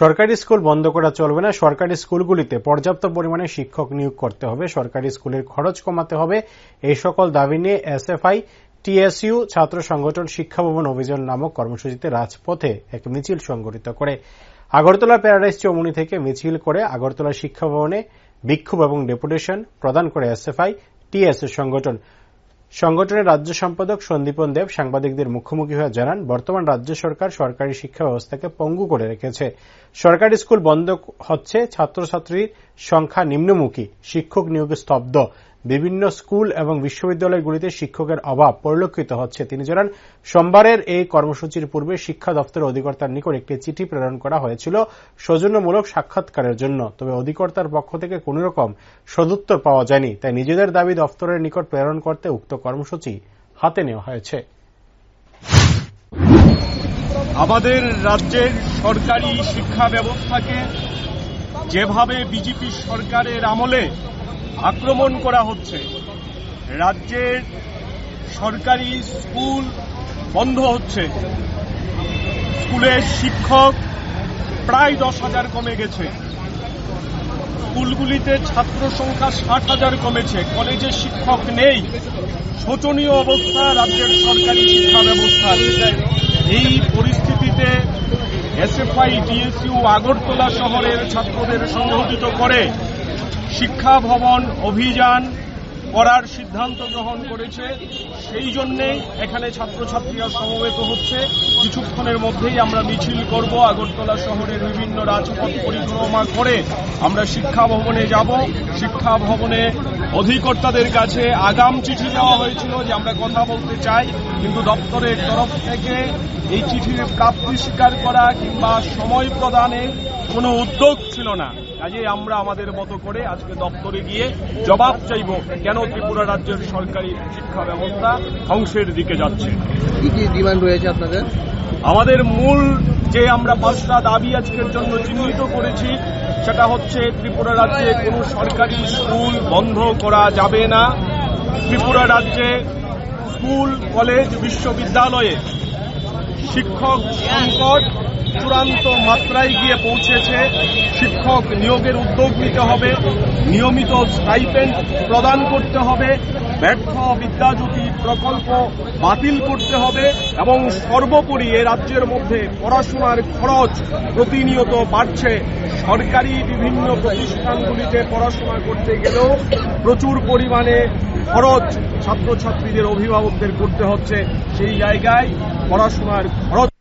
সরকারি স্কুল বন্ধ করা চলবে না। সরকারি স্কুলগুলিতে পর্যাপ্ত পরিমাণে শিক্ষক নিয়োগ করতে হবে। সরকারি স্কুলের খরচ কমাতে হবে। এই সকল দাবি নিয়ে এসএফআই, টিএসইউ, ছাত্র সংগঠন, শিক্ষা ভবন অভিযান নামক কর্মসূচিতে রাজপথে এক মিছিল সংগঠিত করে। আগরতলা প্যারাডাইস চৌমুনি থেকে মিছিল করে আগরতলা শিক্ষা ভবনে বিক্ষোভ এবং ডেপুটেশন প্রদান করে এসএফআই, টিএসইউ সংগঠন। সংগঠনের রাজ্য সম্পাদক সন্দীপন দেব সাংবাদিকদের মুখোমুখি হয়ে জানান, বর্তমান রাজ্য সরকার সরকারি শিক্ষা ব্যবস্থাকে পঙ্গু করে রেখেছে। সরকারি স্কুল বন্ধ হচ্ছে, ছাত্রছাত্রীর সংখ্যা নিম্নমুখী, শিক্ষক নিয়োগে স্তব্ধ। বিভিন্ন স্কুল এবং বিশ্ববিদ্যালয়গুলিতে শিক্ষকের অভাব পরিলক্ষিত হচ্ছে। তিনি জানান, সোমবারের এই কর্মসূচির পূর্বে শিক্ষা দপ্তরের অধিকর্তার নিকট একটি চিঠি প্রেরণ করা হয়েছিল সৌজন্যমূলক সাক্ষাৎকারের জন্য। তবে অধিকর্তার পক্ষ থেকে কোন রকম সদুত্তর পাওয়া যায়নি, তাই নিজেদের দাবি দপ্তরের নিকট প্রেরণ করতে উক্ত কর্মসূচি হাতে নেওয়া হয়েছে। আমাদের রাজ্যের সরকারি শিক্ষা ব্যবস্থাকে যেভাবে বিজেপি সরকারের আমলে আক্রমণ করা হচ্ছে। রাজ্যের সরকারি স্কুল বন্ধ হচ্ছে। স্কুলের শিক্ষক প্রায় দশ হাজার কমে গেছে। স্কুলগুলিতে ছাত্র সংখ্যা ষাট হাজার কমেছে। কলেজে শিক্ষক নেই। শোচনীয় অবস্থা রাজ্যের সরকারি শিক্ষা ব্যবস্থা এই পরিস্থিতিতে এসএফআই, ডিএসইউ, আগরতলা শহরের ছাত্রদের সংগঠিত করে শিক্ষা ভবন অভিযান করার সিদ্ধান্ত গ্রহণ করেছে। সেই জন্যে এখানে ছাত্রছাত্রীরা সমবেত হচ্ছে। কিছুক্ষণের মধ্যেই আমরা মিছিল করব। আগরতলা শহরের বিভিন্ন রাজপথ পরিক্রমা করে আমরা শিক্ষা ভবনে যাব। শিক্ষা ভবনে অধিকর্তাদের কাছে আগাম চিঠি দেওয়া হয়েছিল যে আমরা কথা বলতে চাই। কিন্তু দপ্তরের তরফ থেকে এই চিঠির প্রাপ্তি স্বীকার করা কিংবা সময় প্রদানে কোনো উদ্যোগ ছিল না। কাজে আমরা আমাদের মতো করে আজকে দপ্তরে গিয়ে জবাব চাইব কেন ত্রিপুরা রাজ্যের সরকারি শিক্ষা ব্যবস্থা ধ্বংসের দিকে যাচ্ছে। কি কি ডিমান্ড রয়েছে আপনাদের? আমাদের মূল যে আমরা পাঁচটা দাবি আজকের জন্য চিহ্নিত করেছি সেটা হচ্ছে ত্রিপুরা রাজ্যে কোনো সরকারি স্কুল বন্ধ করা যাবে না। ত্রিপুরা রাজ্যে স্কুল কলেজ বিশ্ববিদ্যালয়ে শিক্ষক সংকট চূড়ান্ত মাত্রায় গিয়ে পৌঁছেছে। শিক্ষক নিয়োগের উদ্যোগ নিতে হবে, নিয়মিত স্টাইপেন্ড প্রদান করতে হবে, ব্যর্থ বিদ্যাজ্যোতি প্রকল্প বাতিল করতে হবে এবং সর্বোপরি এ রাজ্যের মধ্যে পড়াশোনার খরচ প্রতিনিয়ত বাড়ছে। সরকারি বিভিন্ন প্রতিষ্ঠানগুলিতে পড়াশোনা করতে গেলেও প্রচুর পরিমাণে খরচ ছাত্রছাত্রীদের অভিভাবকদের করতে হচ্ছে সেই জায়গায় পড়াশোনার খরচ।